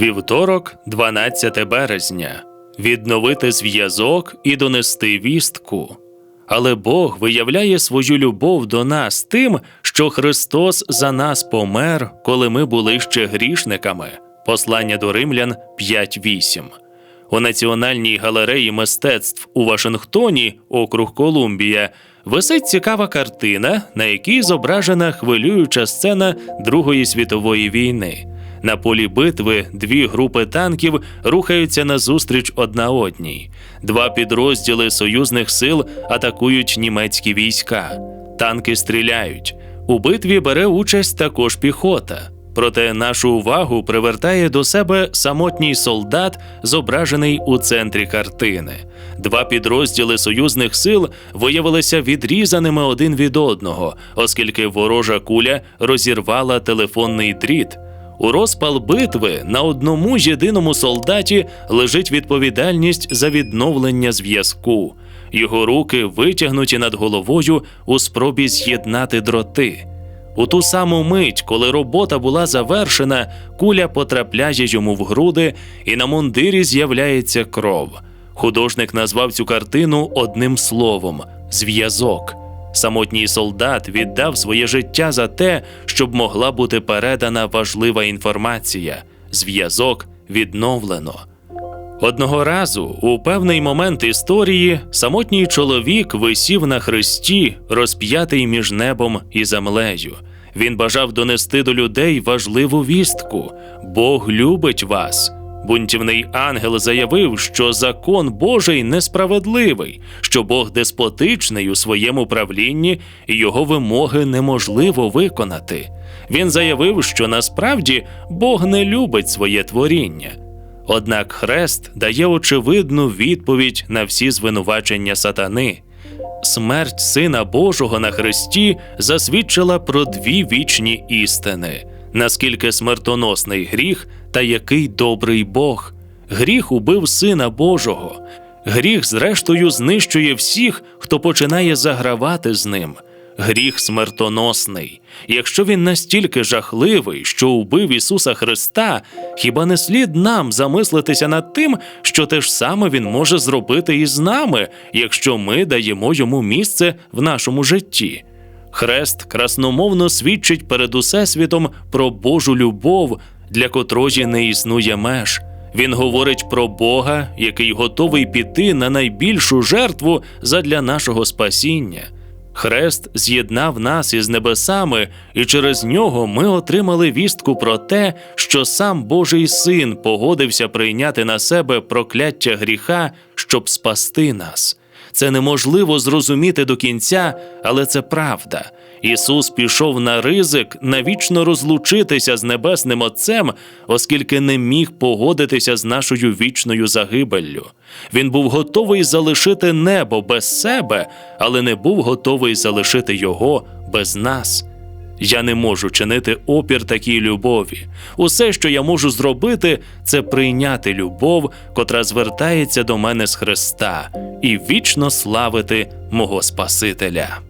Вівторок, 12 березня. Відновити зв'язок і донести вістку. Але Бог виявляє свою любов до нас тим, що Христос за нас помер, коли ми були ще грішниками. Послання до римлян 5.8. У Національній галереї мистецтв у Вашингтоні, округ Колумбія, висить цікава картина, на якій зображена хвилююча сцена Другої світової війни. На полі битви дві групи танків рухаються назустріч одна одній. Два підрозділи союзних сил атакують німецькі війська. Танки стріляють. У битві бере участь також піхота. Проте нашу увагу привертає до себе самотній солдат, зображений у центрі картини. Два підрозділи союзних сил виявилися відрізаними один від одного, оскільки ворожа куля розірвала телефонний дріт. У розпал битви на одному єдиному солдаті лежить відповідальність за відновлення зв'язку. Його руки витягнуті над головою у спробі з'єднати дроти. У ту саму мить, коли робота була завершена, куля потрапляє йому в груди, і на мундирі з'являється кров. Художник назвав цю картину одним словом зв'язок. Самотній солдат віддав своє життя за те, щоб могла бути передана важлива інформація. Зв'язок відновлено. Одного разу, у певний момент історії, самотній чоловік висів на хресті, розп'ятий між небом і землею. Він бажав донести до людей важливу вістку: Бог любить вас. Бунтівний ангел заявив, що закон Божий несправедливий, що Бог деспотичний у своєму правлінні і його вимоги неможливо виконати. Він заявив, що насправді Бог не любить своє творіння. Однак хрест дає очевидну відповідь на всі звинувачення сатани. Смерть Сина Божого на хресті засвідчила про дві вічні істини: наскільки смертоносний гріх та який добрий Бог. Гріх убив Сина Божого. Гріх, зрештою, знищує всіх, хто починає загравати з ним. Гріх смертоносний. Якщо він настільки жахливий, що убив Ісуса Христа, хіба не слід нам замислитися над тим, що те ж саме Він може зробити і з нами, якщо ми даємо йому місце в нашому житті? Хрест красномовно свідчить перед усесвітом про Божу любов, для котрої не існує меж. Він говорить про Бога, який готовий піти на найбільшу жертву задля нашого спасіння. Хрест з'єднав нас із небесами, і через нього ми отримали вістку про те, що сам Божий син погодився прийняти на себе прокляття гріха, щоб спасти нас. Це неможливо зрозуміти до кінця, але це правда. Ісус пішов на ризик навічно розлучитися з небесним Отцем, оскільки не міг погодитися з нашою вічною загибеллю. Він був готовий залишити небо без себе, але не був готовий залишити його без нас. Я не можу чинити опір такій любові. Усе, що я можу зробити, це прийняти любов, котра звертається до мене з Христа, і вічно славити мого Спасителя.